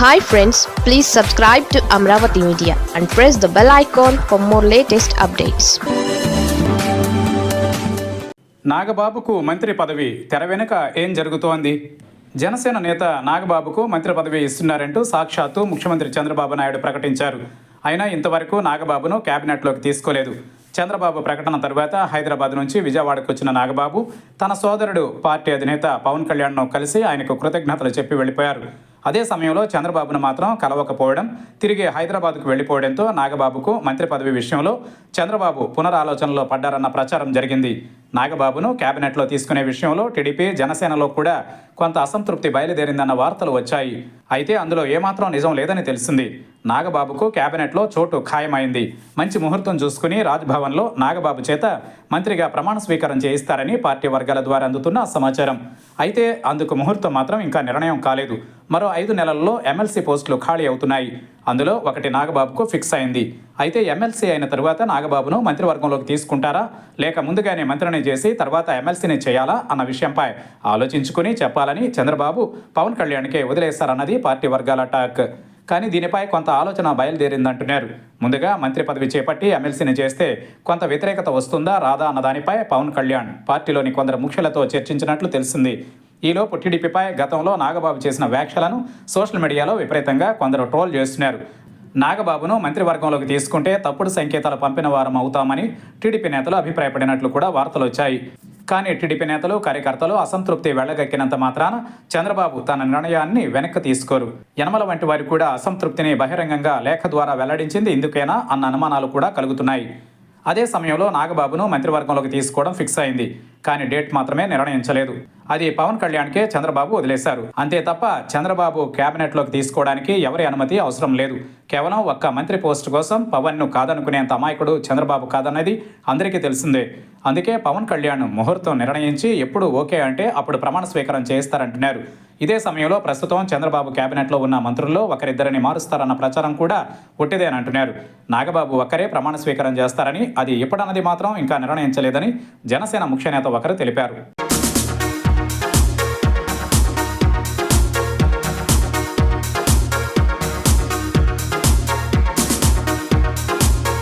Hi friends please subscribe to Amaravati media and press the bell icon for more latest updates నాగబాబుకు మంత్రి పదవి తెర వెనుక ఏం జరుగుతోంది? జనసేన నేత నాగబాబుకు మంత్రి పదవి ఇస్తున్నారంటూ సాక్షాత్తు ముఖ్యమంత్రి చంద్రబాబు నాయుడు ప్రకటించారు. అయినా ఇంతవరకు నాగబాబును కేబినెట్లోకి తీసుకోలేదు. చంద్రబాబు ప్రకటన తర్వాత హైదరాబాద్ నుంచి విజయవాడకు వచ్చిన నాగబాబు తన సోదరుడు పార్టీ అధినేత పవన్ కళ్యాణ్ను కలిసి ఆయనకు కృతజ్ఞతలు చెప్పి వెళ్ళిపోయారు. అదే సమయంలో చంద్రబాబును మాత్రం కలవకపోవడం తిరిగి హైదరాబాద్కు వెళ్ళిపోవడంతో నాగబాబుకు మంత్రి పదవి విషయంలో చంద్రబాబు పునరాలోచనలో పడ్డారన్న ప్రచారం జరిగింది. నాగబాబును కేబినెట్లో తీసుకునే విషయంలో టీడీపీ జనసేనలో కూడా కొంత అసంతృప్తి బయలుదేరిందన్న వార్తలు వచ్చాయి. అయితే అందులో ఏమాత్రం నిజం లేదని తెలిసింది. నాగబాబుకు కేబినెట్లో చోటు ఖాయమైంది. మంచి ముహూర్తం చూసుకుని రాజ్భవన్లో నాగబాబు చేత మంత్రిగా ప్రమాణ స్వీకారం చేయిస్తారని పార్టీ వర్గాల ద్వారా అందుతున్న సమాచారం. అయితే అందుకు ముహూర్తం మాత్రం ఇంకా నిర్ణయం కాలేదు. మరో ఐదు నెలల్లో ఎమ్మెల్సీ పోస్టులు ఖాళీ అవుతున్నాయి. అందులో ఒకటి నాగబాబుకు ఫిక్స్ అయింది. అయితే ఎమ్మెల్సీ అయిన తరువాత నాగబాబును మంత్రివర్గంలోకి తీసుకుంటారా? లేక ముందుగానే మంత్రిని చేసి తర్వాత ఎమ్మెల్సీని చేయాలా? అన్న విషయంపై ఆలోచించుకుని చెప్పాలని చంద్రబాబు పవన్ కళ్యాణ్కే వదిలేశారన్నది పార్టీ వర్గాల టాక్. కానీ దీనిపై కొంత ఆలోచన బయలుదేరిందంటున్నారు. ముందుగా మంత్రి పదవి చేపట్టి ఎమ్మెల్సీని చేస్తే కొంత వ్యతిరేకత వస్తుందా రాదా అన్న దానిపై పవన్ కళ్యాణ్ పార్టీలోని కొందరు ముఖ్యులతో చర్చించినట్లు తెలిసింది. ఈలోపు టీడీపీపై గతంలో నాగబాబు చేసిన వ్యాఖ్యలను సోషల్ మీడియాలో విపరీతంగా కొందరు ట్రోల్ చేస్తున్నారు. నాగబాబును మంత్రివర్గంలోకి తీసుకుంటే తప్పుడు సంకేతాలు పంపిన వారం అవుతామని టీడీపీ నేతలు అభిప్రాయపడినట్లు కూడా వార్తలు వచ్చాయి. కానీ టీడీపీ నేతలు కార్యకర్తలు అసంతృప్తి వెళ్ళగక్కినంత మాత్రాన చంద్రబాబు తన నిర్ణయాన్ని వెనక్కి తీసుకోరు. యనమల వంటి వారు కూడా అసంతృప్తిని బహిరంగంగా లేఖ ద్వారా వెల్లడించింది ఇందుకేనా అన్న అనుమానాలు కూడా కలుగుతున్నాయి. అదే సమయంలో నాగబాబును మంత్రివర్గంలోకి తీసుకోవడం ఫిక్స్ అయింది. కానీ డేట్ మాత్రమే నిర్ణయించలేదు. అది పవన్ కళ్యాణ్కే చంద్రబాబు వదిలేశారు. అంతే తప్ప చంద్రబాబు కేబినెట్లోకి తీసుకోవడానికి ఎవరి అనుమతి అవసరం లేదు. కేవలం ఒక్క మంత్రి పోస్ట్ కోసం పవన్ను కాదనుకునేంత అమాయకుడు చంద్రబాబు కాదన్నది అందరికీ తెలిసిందే. అందుకే పవన్ కళ్యాణ్ ముహూర్తం నిర్ణయించి ఎప్పుడు ఓకే అంటే అప్పుడు ప్రమాణ స్వీకారం చేయిస్తారంటున్నారు. ఇదే సమయంలో ప్రస్తుతం చంద్రబాబు కేబినెట్లో ఉన్న మంత్రుల్లో ఒకరిద్దరిని మారుస్తారన్న ప్రచారం కూడా ఉట్టిదేనంటున్నారు నాగబాబు ఒక్కరే ప్రమాణ స్వీకారం చేస్తారని అది ఎప్పుడన్నది మాత్రం ఇంకా నిర్ణయించలేదని జనసేన ముఖ్య ప్రభాకర్ తెలిపారు.